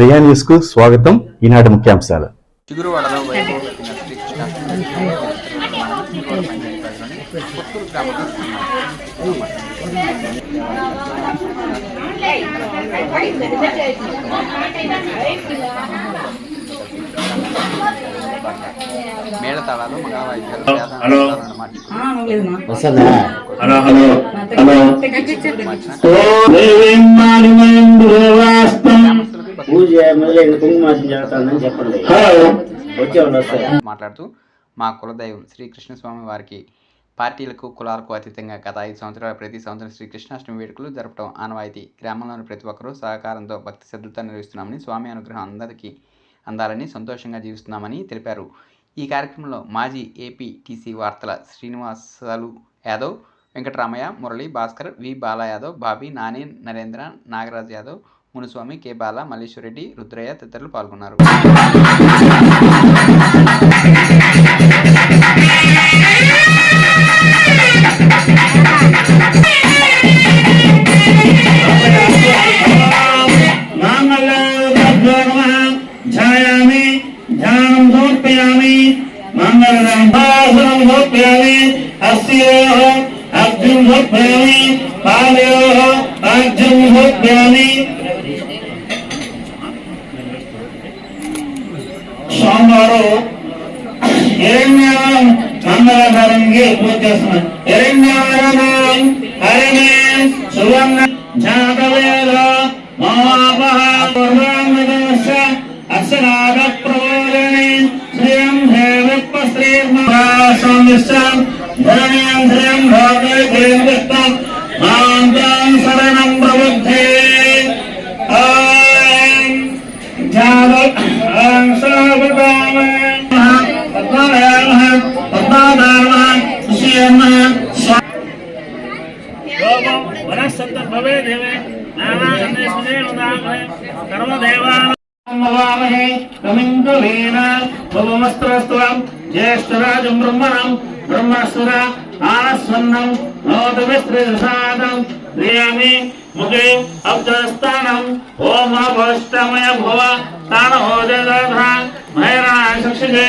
ప్రియా న్యూస్కు స్వాగతం. ఈనాటి ముఖ్యాంశాలు. చిగురువాడలో వైభవ గ్రామంలో మేళతాళాలు హలో. హలో హలో మొదలైన కుంకుమాసం జరుగుతుందని చెప్పండి. హలో. వచ్చేవాళ్ళు వస్తారు. మాట్లాడుతూ మా కులదైవం శ్రీ కృష్ణస్వామి వారికి పార్టీలకు కులాలకు అతీతంగా గత ఐదు సంవత్సరాల ప్రతి సంవత్సరం శ్రీ కృష్ణాష్టమి వేడుకలు జరపడం ఆనవాయితీ. గ్రామంలోని ప్రతి ఒక్కరూ సహకారంతో భక్తి శ్రద్ధతో నిర్వహిస్తున్నామని స్వామి అనుగ్రహం అందరికీ అందాలని సంతోషంగా జీవిస్తున్నామని తెలిపారు. ఈ కార్యక్రమంలో మాజీ ఏపీటీసీ వార్తల శ్రీనివాసాలు యాదవ్ వెంకటరామయ్య మురళి భాస్కర్ వి బాలా యాదవ్ బాబీ నాని నరేంద్ర నాగరాజ్ యాదవ్ మునుస్వామి కె. బాల మల్లేశ్వరరెడ్డి రుద్రయ్య తదితరులు పాల్గొన్నారు. మాంగళ్యం ఛాయామి ధ్యానం సమర్పయామి సోమవారం హిరణ్యానం మంగళకరంగా పూజ చేస్తున్నారు. హిరణ్యానం హరిణే సువర్ణ జాతవేద మహాపహ పూర్వాంగదస్య అస్యనాగ ప్రబోధిని ధరణీయం नवामहे कमिन्दुलेन भवमस्त्रस्त्वम् ज्येष्ठराजम् ब्रह्मणम् ब्रह्मस्वर आस्वन्नम् नवदविस्त्रिदशादम् क्रियामि मुखे अब्दस्थानम् ओम भविष्टमय भव तानहोदयदधा महराशक्षिषे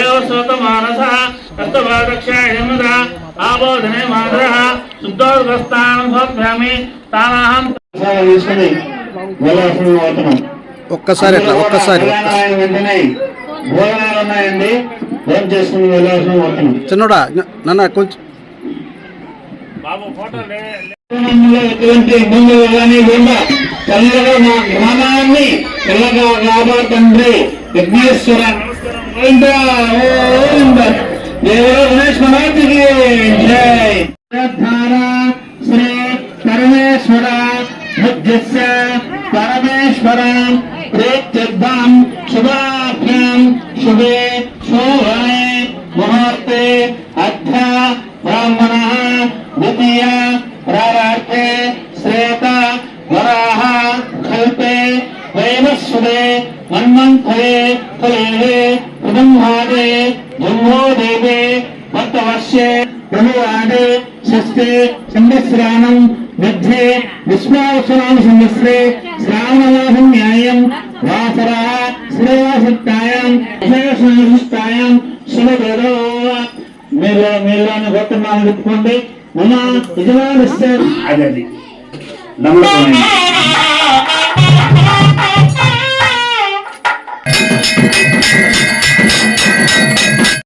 एव स्वतमानसः कर्तव्यदक्षायमुदा आबोधने माधरः शुद्धोद्गस्तानुभवामि ఒక్కసారి అట్లా ఒక్కసారి చిన్నోడా నాన్న కొంచెం. గ్రామంలో ఎటువంటి ఇబ్బందులు కానీ లేకుండా చల్లగా మా గ్రామాన్ని చల్లగా కాపాడుతండ్రి విఘ్నేశ్వర గణేశ్వరానికి सर्वेश्वरां प्रेत्यर्धां शुभाभ्यां शुभे शोभने मुहूर्ते अध्या ब्राह्मणः, द्वितीया प्रारार्थे, श्रेता वराः कल्पे, वैवस्वदे मन्मन्थये कलेः जम्मो देवे वर्तवर्षे प्रभुवादे षष्ठे संवत्सराणं मध्ये विश्वावसराणि संवत्सरे కామలోహం న్యాయం వాసరా శ్రేయసత్తాయం విశేషాయం శుభదరో మీరు మీలోని గొప్ప పెట్టుకోండి మన యజమాని అది అది నమ్మకం